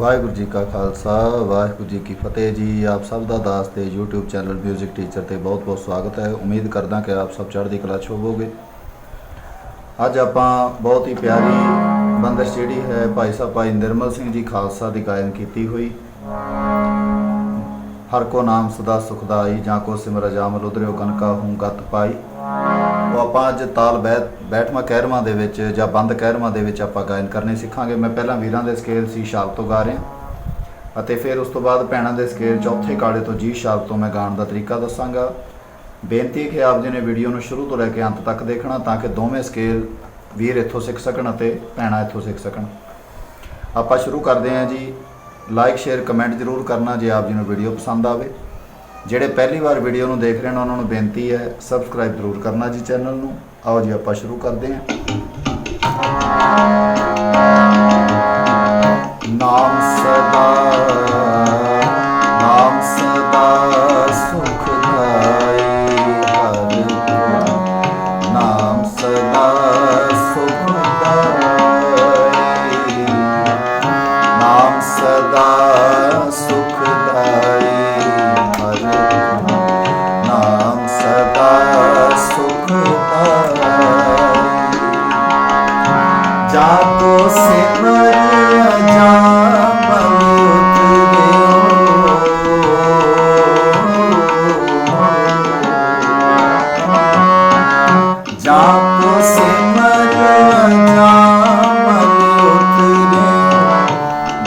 ਵਾਹਿਗੁਰੂ ਜੀ ਕਾ ਖਾਲਸਾ, ਵਾਹਿਗੁਰੂ ਜੀ ਕੀ ਫਤਿਹ ਜੀ। ਆਪ ਸਭ ਦਾ ਦਾਸ ਤੇ YouTube ਚੈਨਲ 뮤직 ਟੀਚਰ ਤੇ ਬਹੁਤ-ਬਹੁਤ ਸਵਾਗਤ ਹੈ। ਉਮੀਦ ਕਰਦਾ ਕਿ ਆਪ ਸਭ ਚੜ੍ਹਦੀ ਕਲਾ 'ਚ ਹੋਵੋਗੇ। ਅੱਜ ਆਪਾਂ ਬਹੁਤ ਹੀ ਪਿਆਰੀ ਬੰਦਸ਼ ਜਿਹੜੀ ਹੈ, ਭਾਈ ਸਾਹਿਬ ਭਾਈ ਨਿਰਮਲ ਸਿੰਘ ਜੀ ਖਾਲਸਾ ਦੀ ਗਾਇਨ ਕੀਤੀ ਹੋਈ। ਹਰ ਕੋ ਨਾਮ ਸਦਾ ਸੁਖਦਾਈ, ਜਾਂ ਕੋ ਸਿਮਰ ਜਾਮਲ ਉਦਰਿਓ ਕਨਕਾ ਹੂੰ ਗਤ ਪਾਈ। ਉਹ ਆਪਾਂ ਅੱਜ ਤਾਲ ਬੈਠ ਬੈਠਵਾਂ ਕਹਿਰਵਾਂ ਦੇ ਵਿੱਚ ਜਾਂ ਬੰਦ ਕਹਿਰਵਾਂ ਦੇ ਵਿੱਚ ਆਪਾਂ ਗਾਇਨ ਕਰਨੇ ਸਿੱਖਾਂਗੇ। ਮੈਂ ਪਹਿਲਾਂ ਵੀਰਾਂ ਦੇ ਸਕੇਲ ਸੀ ਸ਼ਾਪ ਤੋਂ ਗਾ ਰਿਹਾ। ਅਤੇ ਫਿਰ ਉਸ ਤੋਂ ਬਾਅਦ ਭੈਣਾਂ ਦੇ ਸਕੇਲ ਚੌਥੇ ਕਾੜੇ ਤੋਂ ਜੀ ਸ਼ਾਪ ਤੋਂ ਮੈਂ ਗਾਣ ਦਾ ਤਰੀਕਾ ਦੱਸਾਂਗਾ। ਬੇਨਤੀ ਹੈ ਕਿ ਆਪ ਜੀ ਨੇ ਵੀਡੀਓ ਨੂੰ ਸ਼ੁਰੂ ਤੋਂ ਲੈ ਕੇ ਅੰਤ ਤੱਕ ਦੇਖਣਾ ਤਾਂ ਕਿ ਦੋਵੇਂ ਸਕੇਲ ਵੀਰ ਇੱਥੋਂ ਸਿੱਖ ਸਕਣ ਅਤੇ ਭੈਣਾਂ ਇੱਥੋਂ ਸਿੱਖ ਸਕਣ। ਆਪਾਂ ਸ਼ੁਰੂ ਕਰਦੇ ਹਾਂ ਜੀ। ਲਾਈਕ ਸ਼ੇਅਰ ਕਮੈਂਟ ਜ਼ਰੂਰ ਕਰਨਾ ਜੇ ਆਪ ਜੀ ਨੂੰ ਵੀਡੀਓ ਪਸੰਦ ਆਵੇ। ਜਿਹੜੇ ਪਹਿਲੀ ਵਾਰ ਵੀਡੀਓ ਨੂੰ ਦੇਖ ਰਹੇ ਨੇ, ਉਹਨਾਂ ਨੂੰ ਬੇਨਤੀ ਹੈ ਸਬਸਕ੍ਰਾਈਬ ਜ਼ਰੂਰ ਕਰਨਾ ਜੀ ਚੈਨਲ ਨੂੰ। ਆਓ ਜੀ, ਆਪਾਂ ਸ਼ੁਰੂ ਕਰਦੇ ਹਾਂ। ਨਾਮ ਸਦਾ ਨਾਮ ਸਦਾ ਸੁਖਦਾਈ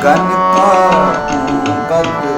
ਗਨ ਕਾ ਗਤ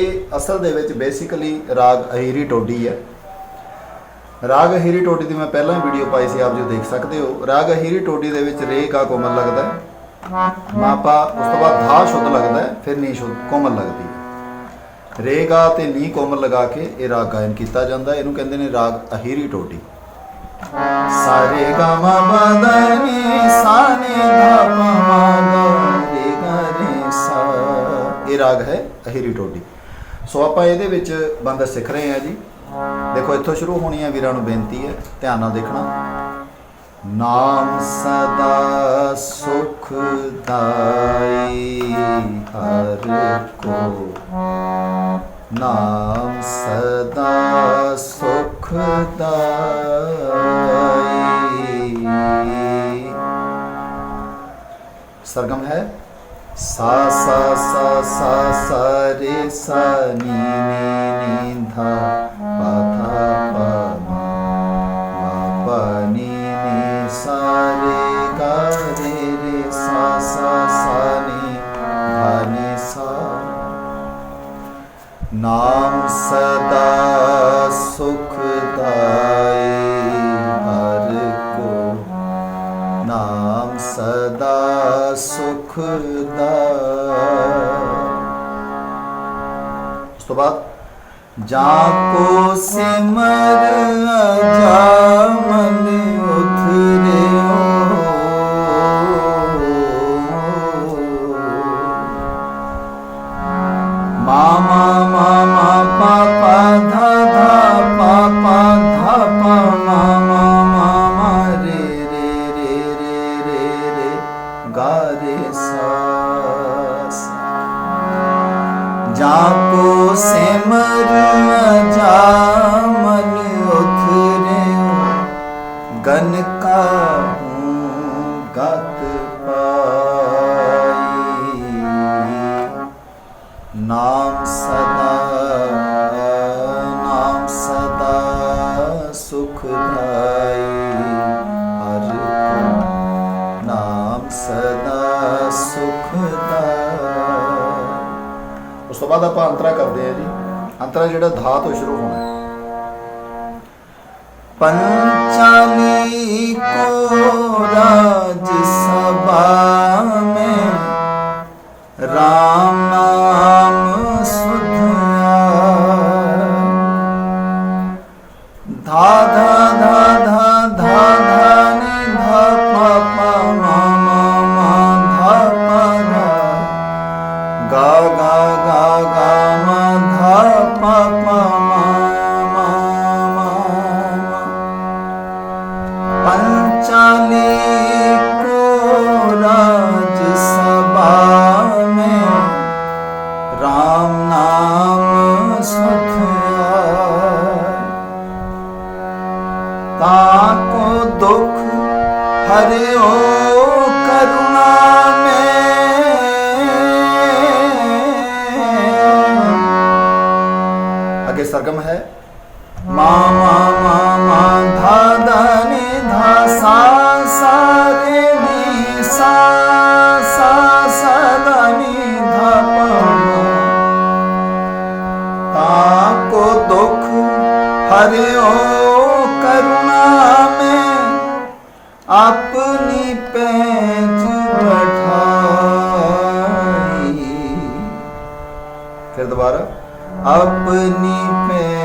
ਇਹ ਅਸਲ ਦੇ ਵਿੱਚ ਬੇਸਿਕਲੀ ਰਾਗ ਅਹੀਰੀ ਟੋਡੀ ਹੈ। ਰਾਗ ਅਹੀਰੀ ਟੋਡੀ ਦੀ ਮੈਂ ਪਹਿਲਾਂ ਹੀ ਵੀਡੀਓ ਪਾਈ ਸੀ, ਆਪ ਜੋ ਦੇਖ ਸਕਦੇ ਹੋ। ਰਾਗ ਅਹੀਰੀ ਟੋਡੀ ਦੇ ਵਿੱਚ ਰੇ ਕਾ ਕੋਮਲ ਲੱਗਦਾ ਹੈ। ਮਾਪਾ ਉਸ ਤੋਂ ਬਾਅਦ ਧਾ ਸ਼ੁੱਧ ਲੱਗਦਾ ਹੈ, ਫਿਰ ਨੀ ਸ਼ੁੱਧ, ਕੋਮਲ ਲੱਗਦੀ ਹੈ। ਰੇ ਗਾ ਤੇ ਨੀ ਕੋਮਲ ਲਗਾ ਕੇ ਇਹ ਰਾਗ ਗਾਇਨ ਕੀਤਾ ਜਾਂਦਾ ਇਹਨੂੰ ਕਹਿੰਦੇ ਨੇ ਰਾਗ ਅਹੀਰੀ ਟੋਡੀ। ਸਾਰੇ ਗਾ ਮਾ ਬਦਨੀ ਸਾਨੇ ਧਾ ਮਾ ਰੇ ਗਾ ਰੇ ਸਾ। ਇਹ ਰਾਗ ਹੈ ਅਹੀਰੀ ਟੋਡੀ। ਸੋ ਆਪਾਂ ਇਹਦੇ ਵਿੱਚ ਬੰਦਾ ਸਿੱਖ ਰਹੇ ਹਾਂ ਜੀ। ਦੇਖੋ, ਇੱਥੋਂ ਸ਼ੁਰੂ ਹੋਣੀ ਹੈ ਵੀਰਾਂ ਨੂੰ ਬੇਨਤੀ ਹੈ, ਧਿਆਨ ਨਾਲ ਦੇਖਣਾ। ਨਾਮ ਸਦਾ ਸੁਖ ਦਾਈ ਹਰ ਕੋ। ਨਾਮ ਸਦਾ ਸੁਖ ਦਾਈ। ਸਰਗਮ ਹੈ? सा सा सा सा सा रे सा नी नी नी धा पा था पा मा मा पा नी नी सा रे गा रे रे सा सा सा नी धा नी सा नाम सदा सुखदाई हर को नाम सदा ਸਦਾ ਸੁਖਦਾਈ ਉਸ ਤੋਂ ਬਾਅਦ ਜਾਂ ਕੋ ਸਿਮਰ ਅਜਾਮਨ ਉਥਰਿਓ ਗਤ ਪਾਈ ਨਾਮ ਸਦਾ ਨਾਮ ਸਦਾ ਸੁਖਦਾਈ ਹਰ ਕੋ ਨਾਮ ਸਦਾ ਸੁਖਦਾਈ ਉਸ ਤੋਂ ਬਾਅਦ ਆਪਾਂ ਅੰਤਰਾ ਕਰਦੇ ਹਾਂ ਜੀ ਅੰਤਰਾ ਜਿਹੜਾ ਧਾ ਤੋਂ ਸ਼ੁਰੂ ਹੋਣਾ ਹੈ पंचाली को राज सभा में राम नाम सुधिया धा धा धा धा धा धा नि धा पा पा मा मा मा धा पा धा गा गा गा गा मा धा पा पा मा मा दुख हरिओ करुणा में हरिओ करुणा में अपनी पैज बैठाई फिर दोबारा अपनी पैज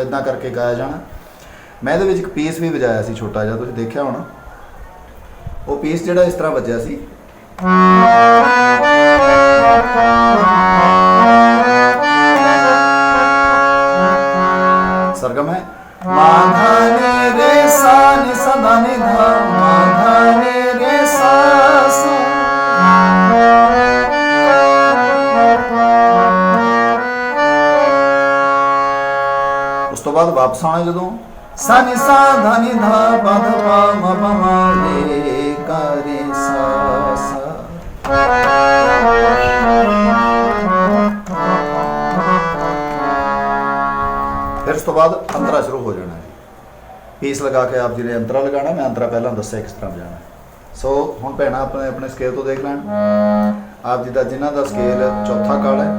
ਸੋ ਇਦਾਂ ਕਰਕੇ ਗਾਇਆ ਜਾਣਾ। ਮੈਂ ਇਹਦੇ ਵਿੱਚ ਇੱਕ ਪੀਸ ਵੀ ਵਜਾਇਆ ਸੀ ਛੋਟਾ ਜਿਹਾ, ਤੁਸੀਂ ਦੇਖਿਆ ਹੋਣਾ। ਉਹ ਪੀਸ ਜਿਹੜਾ ਇਸ ਤਰ੍ਹਾਂ ਵੱਜਿਆ ਸੀ। ਸਰਗਮ ਹੈ। ਮਾਧਾਨੇ ਰੇ ਸਾ ਸਦਾ ਨੀ ਬਾਅਦ ਵਾਪਸ ਆਣਾ ਜਦੋਂ? ਸਾ ਨੀ ਸਾ ਧਾ ਧਾ ਪਾ ਪਾ ਮ ਪ ਮ ਰੇ ਗਾ ਸਾ ਸਾ ਫਿਰ ਉਸ ਤੋਂ ਬਾਅਦ ਅੰਤਰਾ ਸ਼ੁਰੂ ਹੋ ਜਾਣਾ ਹੈ। ਪੀਸ ਲਗਾ ਕੇ ਆਪ ਜੀ ਨੇ ਅੰਤਰਾ ਲਗਾਣਾ ਮੈਂ ਅੰਤਰਾ ਪਹਿਲਾਂ ਦੱਸਿਆ ਕਿਸ ਤਰ੍ਹਾਂ ਵਜਾਣਾ ਸੋ ਹੁਣ ਭੈਣਾ ਆਪਣੇ ਆਪਣੇ ਸਕੇਲ ਤੋਂ ਦੇਖ ਲੈਣ। ਆਪ ਜੀ ਦਾ ਜਿਨ੍ਹਾਂ ਦਾ ਸਕੇਲ ਚੌਥਾ ਕਾਲ ਹੈ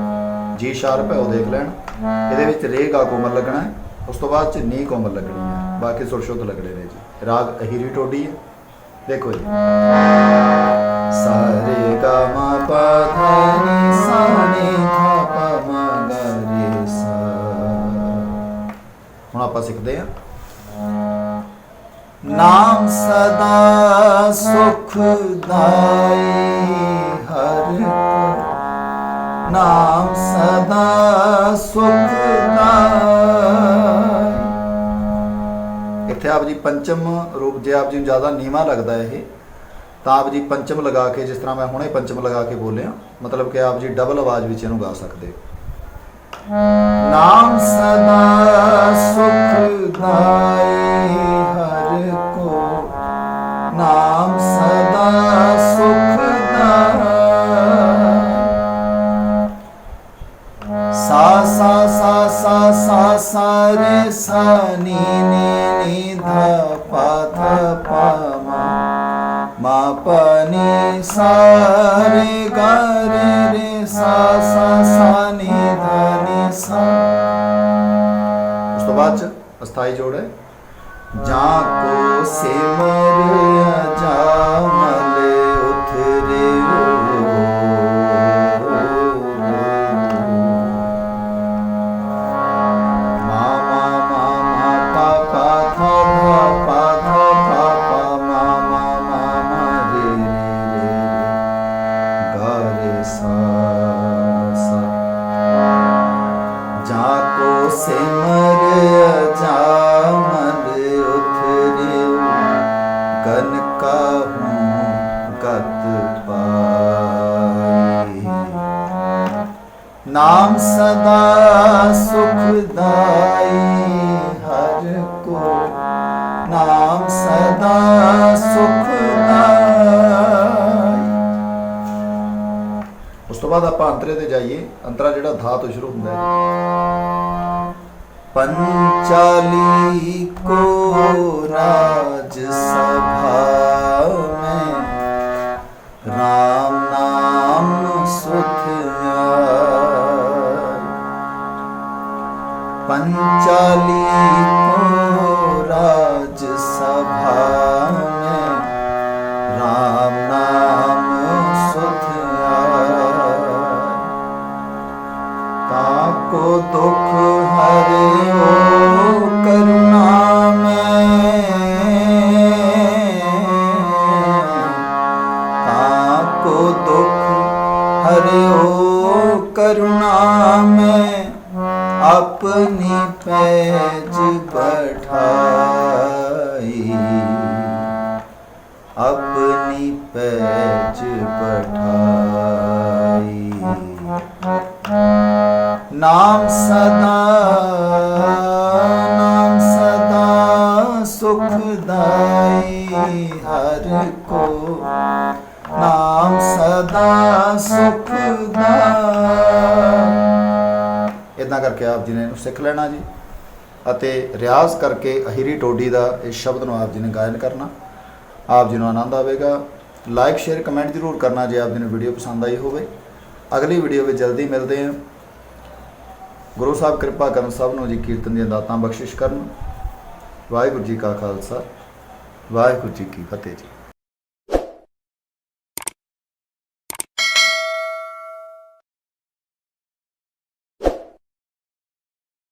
ਜੀ ਸ਼ਾਰਪ ਹੈ, ਉਹ ਦੇਖ ਲੈਣ। ਇਹਦੇ ਵਿੱਚ ਰੇ ਗਾ ਕੋਮਲ ਲੱਗਣਾ ਹੈ। ਉਸ ਤੋਂ ਬਾਅਦ ਚ ਨੀ ਕੋਮਲ ਲੱਗਣੀ ਹੈ ਬਾਕੀ ਸੁਰ ਸ਼ੁੱਧ ਲੱਗਣੇ ਨੇ ਜੀ। ਰਾਗ ਅਹੀਰੀ ਟੋਡੀ ਹੈ ਦੇਖੋ ਜੀ। ਸਾਰੇ ਗਾ ਮਾ ਪਾ ਧਾ ਨੀ ਸਾ ਨੀ ਧਾ ਪਾ ਮਾ ਗਾ ਰੇ ਸਾ ਹੁਣ ਆਪਾਂ ਸਿੱਖਦੇ ਹਾਂ ਨਾਮ ਸਦਾ ਸੁਖਦਾਈ ਹਰ ਕੋ ਨਾਮ ਸਦਾ ਸੁਖਦਾਈ ਇੱਥੇ ਆਪ ਜੀ ਪੰਚਮ ਰੂਪ ਜੇ ਆਪ ਜੀ ਨੂੰ ਜ਼ਿਆਦਾ ਨੀਵਾ ਲੱਗਦਾ ਇਹ, ਤਾਂ ਆਪ ਜੀ ਪੰਚਮ ਲਗਾ ਕੇ ਜਿਸ ਤਰ੍ਹਾਂ ਮੈਂ ਹੁਣੇ ਪੰਚਮ ਲਗਾ ਕੇ ਬੋਲਿਆ, ਮਤਲਬ ਕਿ ਆਪ ਜੀ ਡਬਲ ਆਵਾਜ਼ ਵਿੱਚ ਇਹਨੂੰ ਗਾ ਸਕਦੇ ਹੋ। ਨਾਮ ਸਦਾ ਸੁਖਦਾਈ ਹਰ ਕੋ। ਨਾਮ ਸਦਾ ਸੁਖਦਾਈ ਸਾ ਸਾ ਸਾ ਸਾ ਸਾ ਸਾ ਰੇ ਸਾ ਨੀ ਨੀ ਨੀ ਧਾ ਪਾ ਧਾ ਪਾ ਮਾ ਮਾ ਪ ਨੀ ਸਾ ਰੇ ਗਾ ਰੇ ਰੇ ਸਾ ਸਾ ਸਾ ਨੀ ਧਾ ਨੀ ਸਾ ਉਸ ਤੋਂ ਬਾਅਦ ਚ ਅਸਥਾਈ ਜੋੜ ਹੈ ਜਾਂ ਕੋ ਸਿਮਰ ਜਾਮਲ ਉਥਰੇ ਨਾਮ ਸਦਾ ਸੁਖਦਾਈ ਹਰ ਕੋ। ਨਾਮ ਸਦਾ ਸੁਖਦਾਈ। ਉਸ ਤੋਂ ਬਾਅਦ ਆਪਾਂ ਅੰਤਰੇ ਤੇ ਜਾਈਏ। ਅੰਤਰਾ ਜਿਹੜਾ ਧਾ ਤੋਂ ਸ਼ੁਰੂ ਹੁੰਦਾ ਹੈ। ਪੰਚਾਲੀ ਕੋ ਤਾਕੋ ਦੁਖ ਹਰਿਓ ਕਰੁਣਾ ਮੈਂ। ਨਾਮ ਸਦਾ ਨਾਮ ਸਦਾ ਸੁਖਦਾਈ ਹਰ ਕੋ। ਨਾਮ ਸਦਾ ਸੁਖਦਾਈ। ਇਦਾਂ ਕਰਕੇ ਆਪ ਜੀ ਨੇ ਇਹਨੂੰ ਸਿੱਖ ਲੈਣਾ ਜੀ ਅਤੇ ਰਿਆਜ਼ ਕਰਕੇ ਅਹੀਰੀ ਟੋਡੀ ਦਾ ਇਸ ਸ਼ਬਦ ਨੂੰ ਆਪ ਜੀ ਨੇ ਗਾਇਨ ਕਰਨਾ। ਆਪ ਜੀ ਨੂੰ ਆਨੰਦ ਆਵੇਗਾ। ਲਾਈਕ ਸ਼ੇਅਰ ਕਮੈਂਟ ਜ਼ਰੂਰ ਕਰਨਾ ਜੇ ਆਪ ਜੀ ਨੂੰ ਵੀਡੀਓ ਪਸੰਦ ਆਈ ਹੋਵੇ। ਅਗਲੀ ਵੀਡੀਓ ਵਿੱਚ ਜਲਦੀ ਮਿਲਦੇ ਹਾਂ। ਗੁਰੂ ਸਾਹਿਬ ਕਿਰਪਾ ਕਰਨ ਸਭ ਨੂੰ ਜੀ ਕੀਰਤਨ ਦੀਆਂ ਦਾਤਾਂ ਬਖਸ਼ਿਸ਼ ਕਰਨ। ਵਾਹਿਗੁਰੂ ਜੀ ਕਾ ਖਾਲਸਾ, ਵਾਹਿਗੁਰੂ ਜੀ ਕੀ ਫਤਿਹ ਜੀ।